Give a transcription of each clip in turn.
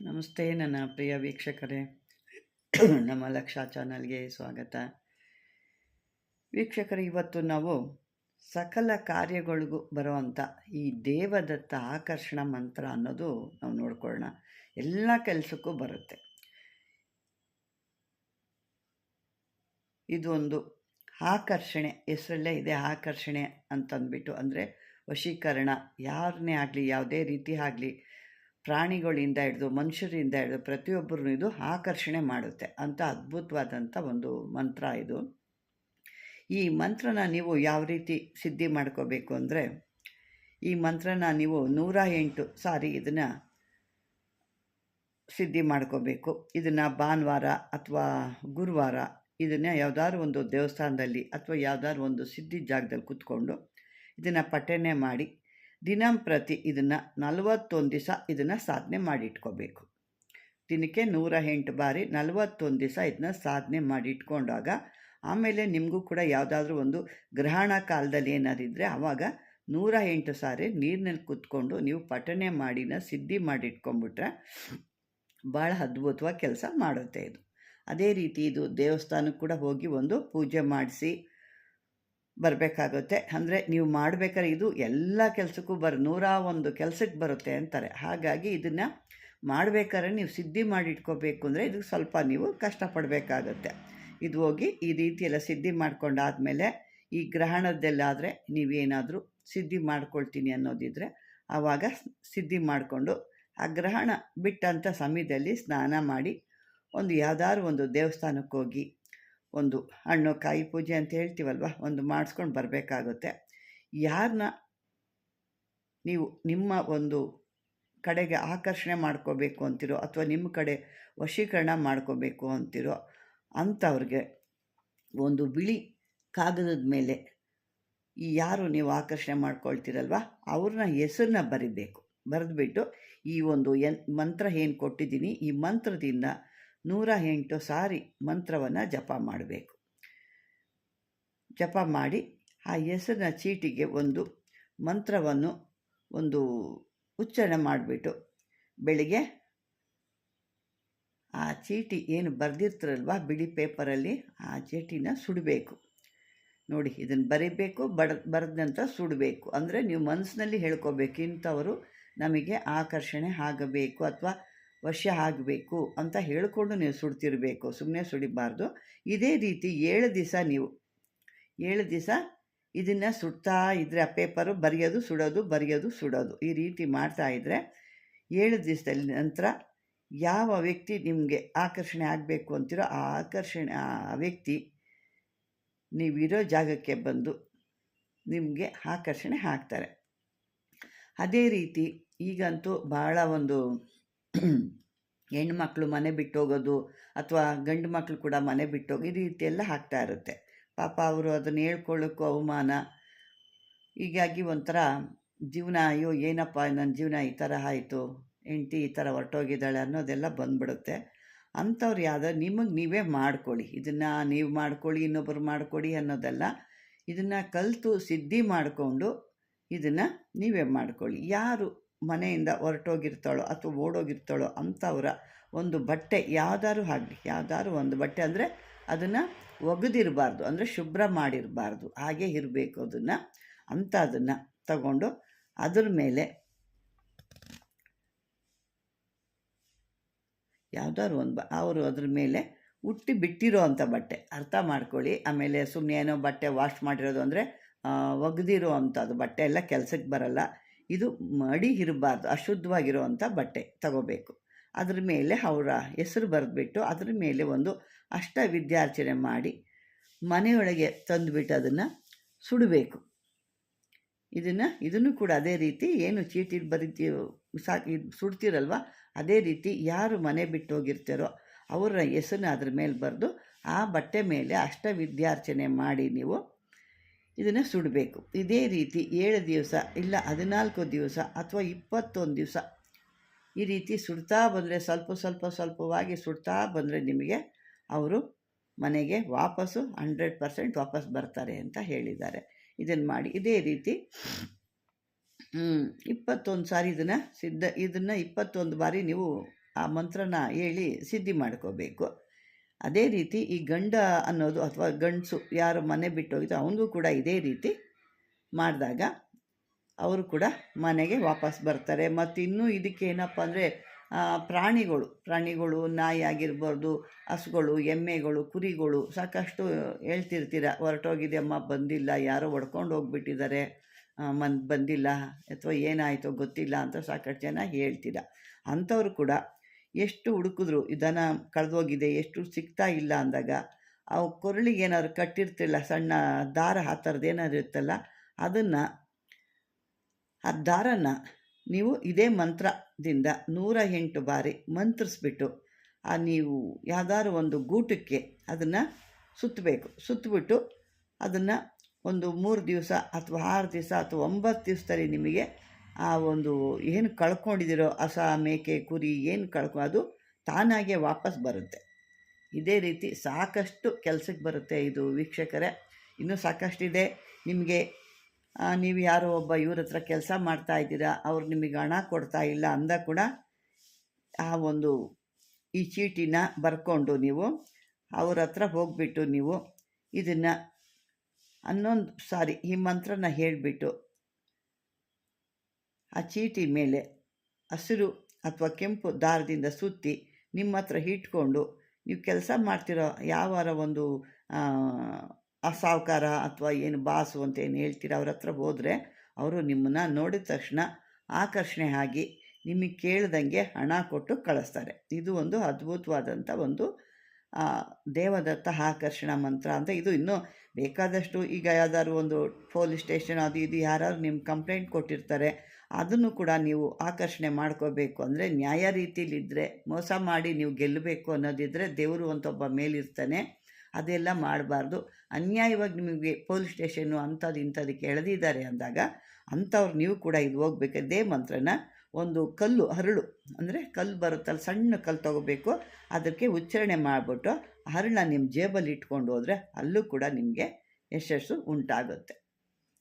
ನಮಸ್ತೆ ನನ್ನ ಪ್ರಿಯ ವೀಕ್ಷಕರೇ. ನಮ್ಮ ಲಕ್ಷ ಚಾನಲ್ಗೆ ಸ್ವಾಗತ. ವೀಕ್ಷಕರು, ಇವತ್ತು ನಾವು ಸಕಲ ಕಾರ್ಯಗಳಿಗೂ ಬರುವಂಥ ಈ ದೇವದತ್ತ ಆಕರ್ಷಣ ಮಂತ್ರ ಅನ್ನೋದು ನಾವು ನೋಡ್ಕೊಳ್ಳೋಣ. ಎಲ್ಲ ಕೆಲಸಕ್ಕೂ ಬರುತ್ತೆ. ಇದೊಂದು ಆಕರ್ಷಣೆ, ಹೆಸರಲ್ಲೇ ಇದೆ ಆಕರ್ಷಣೆ ಅಂತಂದ್ಬಿಟ್ಟು ಅಂದರೆ ವಶೀಕರಣ. ಯಾರನ್ನೇ ಆಗಲಿ, ಯಾವುದೇ ರೀತಿ ಆಗಲಿ ಪ್ರಾಣಿಗಳಿಂದ ಹಿಡಿದು ಮನುಷ್ಯರಿಂದ ಹಿಡಿದು ಪ್ರತಿಯೊಬ್ಬರನ್ನು ಇದು ಆಕರ್ಷಣೆ ಮಾಡುತ್ತೆ. ಅಂತ ಅದ್ಭುತವಾದಂಥ ಒಂದು ಮಂತ್ರ ಇದು. ಈ ಮಂತ್ರನ ನೀವು ಯಾವ ರೀತಿ ಸಿದ್ಧಿ ಮಾಡ್ಕೋಬೇಕು ಅಂದರೆ, ಈ ಮಂತ್ರನ ನೀವು ನೂರ ಎಂಟು ಸಾರಿ ಇದನ್ನು ಸಿದ್ಧಿ ಮಾಡ್ಕೋಬೇಕು. ಇದನ್ನು ಭಾನುವಾರ ಅಥವಾ ಗುರುವಾರ ಇದನ್ನು ಯಾವುದಾದ್ರು ಒಂದು ದೇವಸ್ಥಾನದಲ್ಲಿ ಅಥವಾ ಯಾವುದಾದ್ರು ಒಂದು ಸಿದ್ಧಿ ಜಾಗದಲ್ಲಿ ಕೂತ್ಕೊಂಡು ಇದನ್ನು ಪಠನೆ ಮಾಡಿ ದಿನಂಪ್ರತಿ ಇದನ್ನು ನಲವತ್ತೊಂದು ದಿವಸ ಇದನ್ನು ಸಾಧನೆ ಮಾಡಿಟ್ಕೋಬೇಕು. ದಿನಕ್ಕೆ ನೂರ ಎಂಟು ಬಾರಿ ನಲವತ್ತೊಂದು ದಿವಸ ಇದನ್ನ ಸಾಧನೆ ಮಾಡಿಟ್ಕೊಂಡಾಗ ಆಮೇಲೆ ನಿಮಗೂ ಕೂಡ ಯಾವುದಾದ್ರೂ ಒಂದು ಗ್ರಹಣ ಕಾಲದಲ್ಲಿ ಏನಾದಿದ್ದರೆ ಆವಾಗ ನೂರ ಎಂಟು ಸಾರಿ ನೀರಿನಲ್ಲಿ ಕೂತ್ಕೊಂಡು ನೀವು ಪಠಣೆ ಮಾಡಿನ ಸಿದ್ಧಿ ಮಾಡಿಟ್ಕೊಂಡ್ಬಿಟ್ರೆ ಭಾಳ ಅದ್ಭುತವಾಗಿ ಕೆಲಸ ಮಾಡುತ್ತೆ ಇದು. ಅದೇ ರೀತಿ ಇದು ದೇವಸ್ಥಾನಕ್ಕೆ ಕೂಡ ಹೋಗಿ ಒಂದು ಪೂಜೆ ಮಾಡಿಸಿ ಬರಬೇಕಾಗುತ್ತೆ. ಅಂದರೆ ನೀವು ಮಾಡಬೇಕಾದ್ರೆ ಇದು ಎಲ್ಲ ಕೆಲಸಕ್ಕೂ ಬರ, ನೂರ ಒಂದು ಕೆಲಸಕ್ಕೆ ಬರುತ್ತೆ ಅಂತಾರೆ. ಹಾಗಾಗಿ ಇದನ್ನು ಮಾಡಬೇಕಾದ್ರೆ ನೀವು ಸಿದ್ಧಿ ಮಾಡಿಟ್ಕೋಬೇಕು ಅಂದರೆ ಇದಕ್ಕೆ ಸ್ವಲ್ಪ ನೀವು ಕಷ್ಟಪಡಬೇಕಾಗತ್ತೆ. ಇದು ಹೋಗಿ ಈ ರೀತಿ ಎಲ್ಲ ಸಿದ್ಧಿ ಮಾಡ್ಕೊಂಡಾದಮೇಲೆ ಈ ಗ್ರಹಣದಲ್ಲಾದರೆ ನೀವೇನಾದರೂ ಸಿದ್ಧಿ ಮಾಡ್ಕೊಳ್ತೀನಿ ಅನ್ನೋದಿದ್ರೆ ಆವಾಗ ಸಿದ್ಧಿ ಮಾಡಿಕೊಂಡು ಆ ಗ್ರಹಣ ಬಿಟ್ಟಂಥ ಸಮಯದಲ್ಲಿ ಸ್ನಾನ ಮಾಡಿ ಒಂದು ಯಾವುದಾದ್ರು ಒಂದು ದೇವಸ್ಥಾನಕ್ಕೆ ಹೋಗಿ ಒಂದು ಹಣ್ಣು, ಕಾಯಿ ಪೂಜೆ ಅಂತ ಹೇಳ್ತೀವಲ್ವ? ಒಂದು ಮಾಡಿಸ್ಕೊಂಡು ಬರಬೇಕಾಗುತ್ತೆ. ಯಾರನ್ನ ನೀವು ನಿಮ್ಮ ಒಂದು ಕಡೆಗೆ ಆಕರ್ಷಣೆ ಮಾಡ್ಕೋಬೇಕು ಅಂತಿರೋ ಅಥವಾ ನಿಮ್ಮ ಕಡೆ ವಶೀಕರಣ ಮಾಡ್ಕೋಬೇಕು ಅಂತಿರೋ ಅಂಥವ್ರಿಗೆ ಒಂದು ಬಿಳಿ ಕಾಗದದ ಮೇಲೆ ಈ ಯಾರು ನೀವು ಆಕರ್ಷಣೆ ಮಾಡ್ಕೊಳ್ತೀರಲ್ವ? ಅವ್ರನ್ನ ಹೆಸರನ್ನ ಬರಿಬೇಕು. ಬರೆದ್ಬಿಟ್ಟು ಈ ಒಂದು ಎನ್, ಮಂತ್ರ ಏನು ಕೊಟ್ಟಿದ್ದೀನಿ? ಈ ಮಂತ್ರದಿಂದ ನೂರ ಎಂಟು ಸಾರಿ ಮಂತ್ರವನ್ನು ಜಪ ಮಾಡಬೇಕು. ಜಪ ಮಾಡಿ ಆ ಹೆಸರಿನ ಚೀಟಿಗೆ ಒಂದು ಮಂತ್ರವನ್ನು ಒಂದು ಉಚ್ಚಾರಣೆ ಮಾಡಿಬಿಟ್ಟು ಬೆಳಿಗ್ಗೆ ಆ ಚೀಟಿ ಏನು ಬರೆದಿರ್ತಾರಲ್ವ ಬಿಳಿ ಪೇಪರಲ್ಲಿ ಆ ಚೀಟಿನ ಸುಡಬೇಕು. ನೋಡಿ ಇದನ್ನು ಬರೀಬೇಕು, ಬಡ, ಬರೆದ ನಂತರ ಸುಡಬೇಕು. ಅಂದರೆ ನೀವು ಮನಸ್ಸಿನಲ್ಲಿ ಹೇಳ್ಕೋಬೇಕು ಇಂಥವರು ನಮಗೆ ಆಕರ್ಷಣೆ ಆಗಬೇಕು ಅಥವಾ ವಶ ಆಗಬೇಕು ಅಂತ ಹೇಳಿಕೊಂಡು ನೀವು ಸುಡ್ತಿರಬೇಕು ಸುಮ್ಮನೆ ಸುಡಿಬಾರ್ದು. ಇದೇ ರೀತಿ ಏಳು ದಿವಸ ನೀವು, ಏಳು ದಿವಸ ಇದನ್ನು ಸುಡ್ತಾ ಇದ್ದರೆ ಆ ಪೇಪರು ಬರೆಯೋದು ಸುಡೋದು ಬರೆಯೋದು ಸುಡೋದು, ಈ ರೀತಿ ಮಾಡ್ತಾ ಇದ್ದರೆ ಏಳು ದಿವಸದಲ್ಲಿ ನಂತರ ಯಾವ ವ್ಯಕ್ತಿ ನಿಮಗೆ ಆಕರ್ಷಣೆ ಆಗಬೇಕು ಅಂತಿರೋ, ಆ ಆಕರ್ಷಣೆ, ಆ ವ್ಯಕ್ತಿ ನೀವಿರೋ ಜಾಗಕ್ಕೆ ಬಂದು ನಿಮಗೆ ಆಕರ್ಷಣೆ ಹಾಕ್ತಾರೆ ಅದೇ ರೀತಿ ಈಗಂತೂ ಭಾಳ ಒಂದು ಹೆಣ್ಮಕ್ಳು ಮನೆ ಬಿಟ್ಟು ಹೋಗೋದು ಅಥವಾ ಗಂಡು ಮಕ್ಕಳು ಕೂಡ ಮನೆ ಬಿಟ್ಟೋಗಿ ಈ ರೀತಿ ಎಲ್ಲ ಆಗ್ತಾ ಇರುತ್ತೆ. ಪಾಪ ಅವರು ಅದನ್ನು ಹೇಳ್ಕೊಳ್ಳೋಕ್ಕೂ ಅವಮಾನ. ಹೀಗಾಗಿ ಒಂಥರ ಜೀವನ, ಅಯ್ಯೋ ಏನಪ್ಪ ನನ್ನ ಜೀವನ ಈ ಥರ ಆಯಿತು, ಹೆಂಡ್ತಿ ಈ ಥರ ಹೊರಟೋಗಿದ್ದಾಳೆ ಅನ್ನೋದೆಲ್ಲ ಬಂದ್ಬಿಡುತ್ತೆ. ಅಂಥವ್ರು ಯಾವುದೋ ನಿಮಗೆ ನೀವೇ ಮಾಡ್ಕೊಳ್ಳಿ. ಇದನ್ನು ನೀವು ಮಾಡ್ಕೊಳ್ಳಿ ಇನ್ನೊಬ್ಬರು ಮಾಡ್ಕೊಡಿ ಅನ್ನೋದಲ್ಲ ಇದನ್ನು ಕಲಿತು, ಸಿದ್ಧಿ ಮಾಡಿಕೊಂಡು ಇದನ್ನು ನೀವೇ ಮಾಡ್ಕೊಳ್ಳಿ. ಯಾರು ಮನೆಯಿಂದ ಹೊರಟೋಗಿರ್ತಾಳೋ ಅಥವಾ ಓಡೋಗಿರ್ತಾಳೋ ಅಂಥವರ ಒಂದು ಬಟ್ಟೆ ಯಾವ್ದಾದ್ರು ಆಗಲಿ ಯಾವ್ದಾದ್ರು ಒಂದು ಬಟ್ಟೆ ಅಂದರೆ ಅದನ್ನು ಒಗೆದಿರಬಾರ್ದು, ಅಂದರೆ ಶುಭ್ರ ಮಾಡಿರಬಾರ್ದು, ಹಾಗೆ ಇರಬೇಕು ಅದನ್ನು. ಅಂತ ಅದನ್ನು ತಗೊಂಡು ಅದ್ರ ಮೇಲೆ ಯಾವ್ದಾದ್ರು ಒಂದು ಅವರು ಅದ್ರ ಮೇಲೆ ಹುಟ್ಟಿ ಬಿಟ್ಟಿರೋ ಅಂಥ ಬಟ್ಟೆ, ಅರ್ಥ ಮಾಡ್ಕೊಳ್ಳಿ. ಆಮೇಲೆ ಸುಮ್ಮನೆ ಏನೋ ಬಟ್ಟೆ ವಾಶ್ ಮಾಡಿರೋದು ಅಂದರೆ ಒಗೆದಿರೋ ಅಂಥದ್ದು ಬಟ್ಟೆ ಎಲ್ಲ ಕೆಲಸಕ್ಕೆ ಬರಲ್ಲ. ಇದು ಮಡಿ ಇರಬಾರ್ದು ಅಶುದ್ಧವಾಗಿರುವಂಥ ಬಟ್ಟೆ ತಗೋಬೇಕು. ಅದ್ರ ಮೇಲೆ ಅವರ ಹೆಸರು ಬರೆದ್ಬಿಟ್ಟು ಅದ್ರ ಮೇಲೆ ಒಂದು ಅಷ್ಟ ವಿದ್ಯಾರ್ಚನೆ ಮಾಡಿ ಮನೆಯೊಳಗೆ ತಂದುಬಿಟ್ಟು ಅದನ್ನು ಸುಡಬೇಕು. ಇದನ್ನು ಇದನ್ನು ಕೂಡ ಅದೇ ರೀತಿ ಏನು ಚೀಟಿ ಬರಿತೀವಿ ಸಾಕು, ಇದು ಸುಡ್ತೀರಲ್ವ? ಅದೇ ರೀತಿ ಯಾರು ಮನೆ ಬಿಟ್ಟು ಹೋಗಿರ್ತಾರೋ ಅವರ ಹೆಸರನ್ನ ಅದ್ರ ಮೇಲೆ ಬರೆದು ಆ ಬಟ್ಟೆ ಮೇಲೆ ಅಷ್ಟ ವಿದ್ಯಾರ್ಚನೆ ಮಾಡಿ ನೀವು ಇದನ್ನು ಸುಡಬೇಕು. ಇದೇ ರೀತಿ ಏಳು ದಿವಸ ಇಲ್ಲ ಹದಿನಾಲ್ಕು ದಿವಸ ಅಥವಾ ಇಪ್ಪತ್ತೊಂದು ದಿವಸ ಈ ರೀತಿ ಸುಡ್ತಾ ಬಂದರೆ ಸ್ವಲ್ಪ ಸ್ವಲ್ಪ ಸ್ವಲ್ಪವಾಗಿ ಸುಡ್ತಾ ಬಂದರೆ ನಿಮಗೆ ಅವರು ಮನೆಗೆ ವಾಪಸ್ಸು ಹಂಡ್ರೆಡ್ ಪರ್ಸೆಂಟ್ ವಾಪಸ್ ಬರ್ತಾರೆ ಅಂತ ಹೇಳಿದ್ದಾರೆ. ಇದನ್ನು ಮಾಡಿ ಇದೇ ರೀತಿ ಇಪ್ಪತ್ತೊಂದು ಸಾರಿ ಇದನ್ನು ಸಿದ್ಧ ಇದನ್ನು ಇಪ್ಪತ್ತೊಂದು ಬಾರಿ ನೀವು ಆ ಮಂತ್ರನ ಹೇಳಿ ಸಿದ್ಧಿ ಮಾಡ್ಕೋಬೇಕು. ಅದೇ ರೀತಿ ಈ ಗಂಡ ಅನ್ನೋದು ಅಥವಾ ಗಂಡಸು ಯಾರು ಮನೆ ಬಿಟ್ಟು ಹೋಗಿದ್ದು ಅವನಿಗೂ ಕೂಡ ಇದೇ ರೀತಿ ಮಾಡಿದಾಗ ಅವರು ಕೂಡ ಮನೆಗೆ ವಾಪಸ್ ಬರ್ತಾರೆ. ಮತ್ತು ಇನ್ನೂ ಇದಕ್ಕೆ ಏನಪ್ಪ ಅಂದರೆ ಪ್ರಾಣಿಗಳು ಪ್ರಾಣಿಗಳು, ನಾಯಿ ಆಗಿರ್ಬಾರ್ದು ಹಸುಗಳು, ಎಮ್ಮೆಗಳು, ಕುರಿಗಳು ಸಾಕಷ್ಟು ಹೇಳ್ತಿರ್ತೀರ ಹೊರಟೋಗಿದೆ ಅಮ್ಮ ಬಂದಿಲ್ಲ, ಯಾರೋ ಹೊಡ್ಕೊಂಡು ಹೋಗ್ಬಿಟ್ಟಿದ್ದಾರೆ ಮನ್, ಬಂದಿಲ್ಲ ಅಥವಾ ಏನಾಯಿತೋ ಗೊತ್ತಿಲ್ಲ ಅಂತ ಸಾಕಷ್ಟು ಜನ ಹೇಳ್ತೀರ. ಅಂಥವ್ರು ಕೂಡ ಎಷ್ಟು ಹುಡುಕಿದ್ರು ದನ ಕಳೆದೋಗಿದೆ, ಎಷ್ಟು ಸಿಗ್ತಾ ಇಲ್ಲ ಅಂದಾಗ ಅವು ಕೊರಳಿಗೆ ಏನಾದ್ರು ಕಟ್ಟಿರ್ತಿಲ್ಲ, ಸಣ್ಣ ದಾರ ಆ ಥರದ್ದು ಏನಾದ್ರು ಇರುತ್ತಲ್ಲ, ಅದನ್ನು, ಆ ದಾರನ ನೀವು ಇದೇ ಮಂತ್ರದಿಂದ ನೂರ ಎಂಟು ಬಾರಿ ಮಂತ್ರಿಸ್ಬಿಟ್ಟು, ಆ ನೀವು ಯಾವ್ದಾದ್ರು ಒಂದು ಗೂಟಕ್ಕೆ ಅದನ್ನು ಸುತ್ತಬೇಕು. ಸುತ್ತಬಿಟ್ಟು ಅದನ್ನು ಒಂದು ಮೂರು ದಿವಸ ಅಥವಾ ಆರು ದಿವಸ ಅಥವಾ ಒಂಬತ್ತು ದಿವಸದಲ್ಲಿ ನಿಮಗೆ ಆ ಒಂದು ಏನು ಕಳ್ಕೊಂಡಿದ್ದೀರೋ ಹಸ ಮೇಕೆ ಕುರಿ ಏನು ಕಳ್ಕೊ, ಅದು ತಾನಾಗೆ ವಾಪಸ್ ಬರುತ್ತೆ. ಇದೇ ರೀತಿ ಸಾಕಷ್ಟು ಕೆಲಸಕ್ಕೆ ಬರುತ್ತೆ ಇದು ವೀಕ್ಷಕರೇ. ಇನ್ನೂ ಸಾಕಷ್ಟಿದೆ. ನಿಮಗೆ ನೀವು ಯಾರೋ ಒಬ್ಬ ಇವ್ರ ಹತ್ರ ಕೆಲಸ ಮಾಡ್ತಾ ಇದ್ದೀರಾ, ಅವ್ರು ನಿಮಗೆ ಹಣ ಕೊಡ್ತಾ ಇಲ್ಲ ಅಂದ ಕೂಡ ಆ ಒಂದು ಈ ಚೀಟಿನ ಬರ್ಕೊಂಡು ನೀವು ಅವ್ರ ಹತ್ರ ಹೋಗಿಬಿಟ್ಟು ನೀವು ಇದನ್ನು ಹನ್ನೊಂದು ಸಾರಿ ಈ ಮಂತ್ರನ ಹೇಳಿಬಿಟ್ಟು ಆ ಚೀಟಿ ಮೇಲೆ ಹಸಿರು ಅಥವಾ ಕೆಂಪು ದಾರದಿಂದ ಸುತ್ತಿ ನಿಮ್ಮ ಹತ್ರ ಇಟ್ಕೊಂಡು ನೀವು ಕೆಲಸ ಮಾಡ್ತಿರೋ ಯಾವಾರ ಒಂದು, ಆ ಅಥವಾ ಏನು ಬಾಸು ಅಂತ ಏನು ಹೇಳ್ತೀರ ಅವ್ರ ಹತ್ರ ಹೋದರೆ ಅವರು ನಿಮ್ಮನ್ನು ನೋಡಿದ ತಕ್ಷಣ ಆಕರ್ಷಣೆ ಆಗಿ ನಿಮಗೆ ಕೇಳ್ದಂಗೆ ಹಣ ಕೊಟ್ಟು ಕಳಿಸ್ತಾರೆ. ಇದು ಒಂದು ಅದ್ಭುತವಾದಂಥ ಒಂದು ದೇವದತ್ತ ಆಕರ್ಷಣ ಮಂತ್ರ ಅಂತ ಇದು. ಇನ್ನೂ ಬೇಕಾದಷ್ಟು ಈಗ ಯಾವ್ದಾದ್ರು ಒಂದು ಪೊಲೀಸ್ ಸ್ಟೇಷನ್ ಅದು ಇದು ಯಾರಾದ್ರು ನಿಮ್ಮ ಕಂಪ್ಲೇಂಟ್ ಕೊಟ್ಟಿರ್ತಾರೆ ಅದನ್ನು ಕೂಡ ನೀವು ಆಕರ್ಷಣೆ ಮಾಡ್ಕೋಬೇಕು. ಅಂದರೆ ನ್ಯಾಯ ರೀತಿಲಿದ್ದರೆ ಮೋಸ ಮಾಡಿ ನೀವು ಗೆಲ್ಲಬೇಕು ಅನ್ನೋದಿದ್ದರೆ ದೇವರು ಅಂತ ಒಬ್ಬ ಮೇಲಿರ್ತಾನೆ. ಅದೆಲ್ಲ ಮಾಡಬಾರ್ದು. ಅನ್ಯಾಯವಾಗಿ ನಿಮಗೆ ಪೊಲೀಸ್ ಸ್ಟೇಷನ್ನು ಅಂಥದ್ದು ಇಂಥದಕ್ಕೆ ಎಳೆದಿದ್ದಾರೆ ಅಂದಾಗ ಅಂಥವ್ರು ನೀವು ಕೂಡ ಇದು ಹೋಗ್ಬೇಕು ಇದೇ ಮಂತ್ರನ. ಒಂದು ಕಲ್ಲು, ಹರಳು ಅಂದರೆ ಕಲ್ಲು ಬರುತ್ತಲ್ಲ, ಸಣ್ಣ ಕಲ್ಲು ತೊಗೋಬೇಕು. ಅದಕ್ಕೆ ಉಚ್ಚಾರಣೆ ಮಾಡಿಬಿಟ್ಟು ಹರಳನ್ನ ನಿಮ್ಮ ಜೇಬಲ್ಲಿ ಇಟ್ಕೊಂಡು ಹೋದರೆ ಅಲ್ಲೂ ಕೂಡ ನಿಮಗೆ ಯಶಸ್ಸು ಉಂಟಾಗುತ್ತೆ.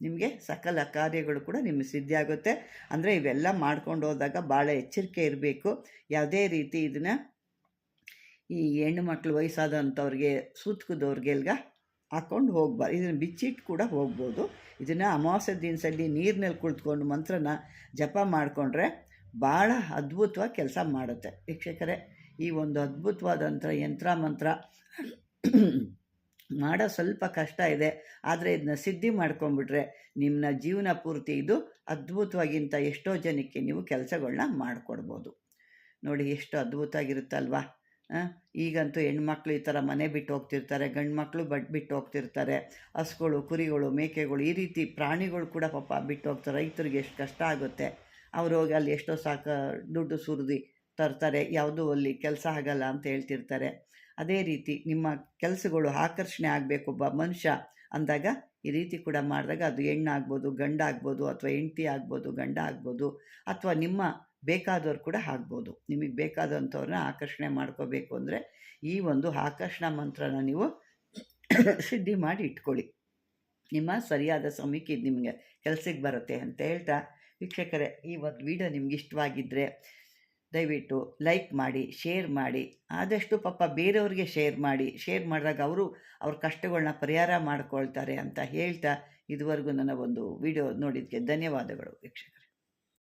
ನಿಮಗೆ ಸಕಲ ಕಾರ್ಯಗಳು ಕೂಡ ನಿಮಗೆ ಸಿದ್ಧಿಯಾಗುತ್ತೆ ಅಂದರೆ ಇವೆಲ್ಲ ಮಾಡ್ಕೊಂಡು ಹೋದಾಗ ಭಾಳ ಎಚ್ಚರಿಕೆ ಇರಬೇಕು. ಯಾವುದೇ ರೀತಿ ಇದನ್ನು ಈ ಹೆಣ್ಣು ಮಕ್ಕಳು ವಯಸ್ಸಾದಂಥವ್ರಿಗೆ, ಸೂತ್ಕದವ್ರಿಗೆಲ್ಗ ಹಾಕ್ಕೊಂಡು ಹೋಗ್ಬಾರ್ದು ಇದನ್ನು ಬಿಚ್ಚಿಟ್ಟು ಕೂಡ ಹೋಗ್ಬೋದು. ಇದನ್ನು ಅಮಾವಾಸ್ಯ ದಿನಸಲ್ಲಿ ನೀರಿನಲ್ಲಿ ಕುಳಿತುಕೊಂಡು ಮಂತ್ರನ ಜಪ ಮಾಡಿಕೊಂಡ್ರೆ ಭಾಳ ಅದ್ಭುತವಾಗಿ ಕೆಲಸ ಮಾಡುತ್ತೆ. ವೀಕ್ಷಕರೇ, ಈ ಒಂದು ಅದ್ಭುತವಾದಂಥ ಯಂತ್ರ ಮಂತ್ರ ಮಾಡೋ ಸ್ವಲ್ಪ ಕಷ್ಟ ಇದೆ, ಆದರೆ ಇದನ್ನ ಸಿದ್ಧಿ ಮಾಡ್ಕೊಂಬಿಟ್ರೆ ನಿಮ್ಮ ಜೀವನ ಪೂರ್ತಿ ಇದು ಅದ್ಭುತವಾಗಿಂತ ಎಷ್ಟೋ ಜನಕ್ಕೆ ನೀವು ಕೆಲಸಗಳನ್ನ ಮಾಡಿಕೊಡ್ಬೋದು. ನೋಡಿ ಎಷ್ಟು ಅದ್ಭುತ ಆಗಿರುತ್ತಲ್ವಾ ಈಗಂತೂ ಹೆಣ್ಮಕ್ಳು ಈ ಥರ ಮನೆ ಬಿಟ್ಟು ಹೋಗ್ತಿರ್ತಾರೆ ಗಂಡು ಮಕ್ಕಳು ಬಟ್ ಬಿಟ್ಟು ಹೋಗ್ತಿರ್ತಾರೆ, ಹಸುಗಳು, ಕುರಿಗಳು, ಮೇಕೆಗಳು, ಈ ರೀತಿ ಪ್ರಾಣಿಗಳು ಕೂಡ ಪಾಪ ಬಿಟ್ಟು ಹೋಗ್ತಾರೆ, ರೈತರಿಗೆ ಎಷ್ಟು ಕಷ್ಟ ಆಗುತ್ತೆ. ಅವ್ರು ಹೋಗಿ ಅಲ್ಲಿ ಎಷ್ಟೋ ಸಾಕ ದುಡ್ಡು ಸುರಿದು ತರ್ತಾರೆ, ಯಾವುದೂ ಅಲ್ಲಿ ಕೆಲಸ ಆಗಲ್ಲ ಅಂತ ಹೇಳ್ತಿರ್ತಾರೆ. ಅದೇ ರೀತಿ ನಿಮ್ಮ ಕೆಲಸಗಳು ಆಕರ್ಷಣೆ ಆಗಬೇಕು ಒಬ್ಬ ಮನುಷ್ಯ ಅಂದಾಗ ಈ ರೀತಿ ಕೂಡ ಮಾಡಿದಾಗ ಅದು ಹೆಣ್ಣಾಗ್ಬೋದು ಗಂಡ ಆಗ್ಬೋದು ಅಥವಾ ಹೆಂಡತಿ ಆಗ್ಬೋದು, ಗಂಡ ಆಗ್ಬೋದು ಅಥವಾ ನಿಮ್ಮ ಬೇಕಾದವ್ರು ಕೂಡ ಆಗ್ಬೋದು. ನಿಮಗೆ ಬೇಕಾದಂಥವ್ರನ್ನ ಆಕರ್ಷಣೆ ಮಾಡ್ಕೋಬೇಕು ಅಂದರೆ ಈ ಒಂದು ಆಕರ್ಷಣ ಮಂತ್ರನ ನೀವು ಸಿದ್ಧಿ ಮಾಡಿ ಇಟ್ಕೊಳ್ಳಿ. ನಿಮ್ಮ ಸರಿಯಾದ ಸಮಯಕ್ಕೆ ಇದು ನಿಮಗೆ ಕೆಲಸಕ್ಕೆ ಬರುತ್ತೆ ಅಂತ ಹೇಳ್ತಾ, ವೀಕ್ಷಕರೇ, ಈ ಒಂದು ವಿಡಿಯೋ ನಿಮ್ಗೆ ಇಷ್ಟವಾಗಿದ್ದರೆ ದಯವಿಟ್ಟು ಲೈಕ್ ಮಾಡಿ, ಶೇರ್ ಮಾಡಿ. ಆದಷ್ಟು ಪಾಪ ಬೇರೆಯವ್ರಿಗೆ ಶೇರ್ ಮಾಡಿ. ಶೇರ್ ಮಾಡಿದಾಗ ಅವರು ಅವ್ರ ಕಷ್ಟಗಳನ್ನ ಪರಿಹಾರ ಮಾಡ್ಕೊಳ್ತಾರೆ ಅಂತ ಹೇಳ್ತಾ ಇದುವರೆಗೂ ನನ್ನ ಒಂದು ವಿಡಿಯೋ ನೋಡಿದ್ದಕ್ಕೆ ಧನ್ಯವಾದಗಳು ವೀಕ್ಷಕ